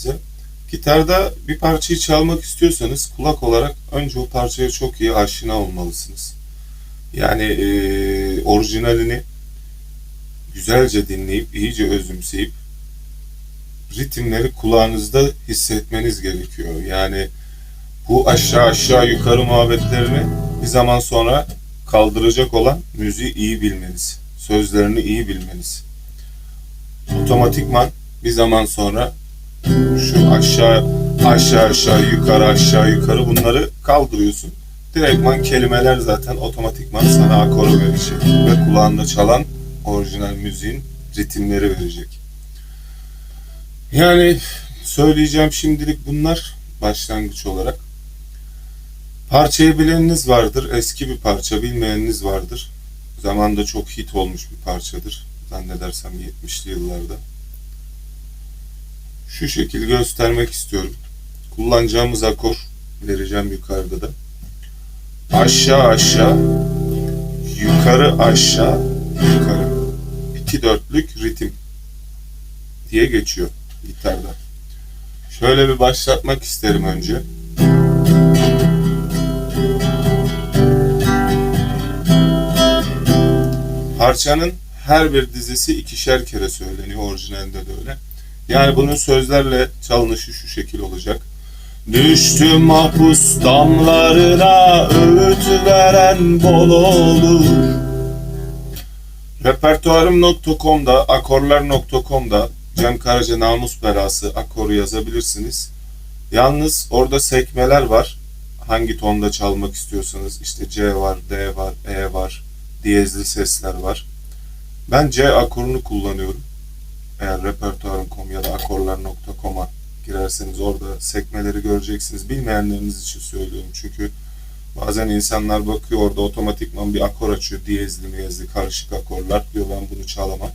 size. Gitarda bir parçayı çalmak istiyorsanız kulak olarak önce o parçaya çok iyi aşina olmalısınız. Yani eee, orijinalini güzelce dinleyip, iyice özümseyip ritimleri kulağınızda hissetmeniz gerekiyor. Yani bu aşağı aşağı yukarı muhabbetlerini bir zaman sonra kaldıracak olan müziği iyi bilmeniz, sözlerini iyi bilmeniz. Otomatikman bir zaman sonra şu aşağı aşağı aşağı yukarı aşağı yukarı bunları kaldırıyorsun. Direktman kelimeler zaten otomatikman sana akoru verecek ve kulağında çalan orijinal müziğin ritimleri verecek. Yani söyleyeceğim şimdilik bunlar başlangıç olarak. Parçayı bileniniz vardır. Eski bir parça bilmeyeniniz vardır. Zamanında çok hit olmuş bir parçadır. Zannedersem 70'li yıllarda. Şu şekil göstermek istiyorum. Kullanacağımız akor vereceğim yukarıda da. Aşağı aşağı yukarı aşağı yukarı. İki dörtlük ritim diye geçiyor gitarda. Şöyle bir başlatmak isterim önce. Parçanın her bir dizesi ikişer kere söyleniyor orijinalinde de öyle. Yani bunun sözlerle çalınışı şu şekil olacak. Düştüm mahpus damlarına öğüt veren bol olur. Repertuarım.com'da, akorlar.com'da Cem Karaca Namus Belası akoru yazabilirsiniz. Yalnız orada sekmeler var. Hangi tonda çalmak istiyorsanız işte C var, D var, E var, diyezli sesler var. Ben C akorunu kullanıyorum. Eğer da akorlar.com'a girerseniz orada sekmeleri göreceksiniz. Bilmeyenleriniz için söylüyorum çünkü bazen insanlar bakıyor orada otomatikman bir akor açıyor. Diyezli miyezli karışık akorlar diyor ben bunu çalamam.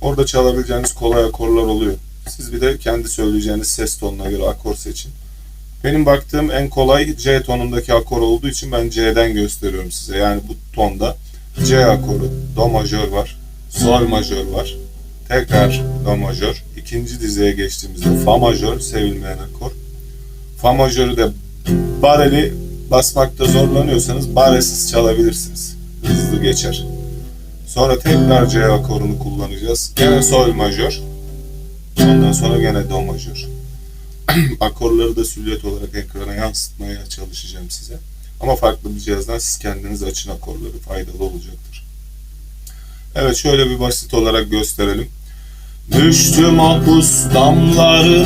Orada çalabileceğiniz kolay akorlar oluyor. Siz bir de kendi söyleyeceğiniz ses tonuna göre akor seçin. Benim baktığım en kolay C tonundaki akor olduğu için ben C'den gösteriyorum size. Yani bu tonda C akoru, Do majör var, Sol majör var, tekrar Do majör. İkinci dizeye geçtiğimizde Fa majör, sevilmeyen akor. Fa majörü de bareli basmakta zorlanıyorsanız baresiz çalabilirsiniz. Hızlı geçer. Sonra tekrar C akorunu kullanacağız. Gene Sol majör. Ondan sonra gene Do majör. Akorları da süliyet olarak ekrana yansıtmaya çalışacağım size. Ama farklı bir cihazdan siz kendiniz açın akorları faydalı olacaktır. Evet şöyle bir basit olarak gösterelim. Düştüm mahpus damlarına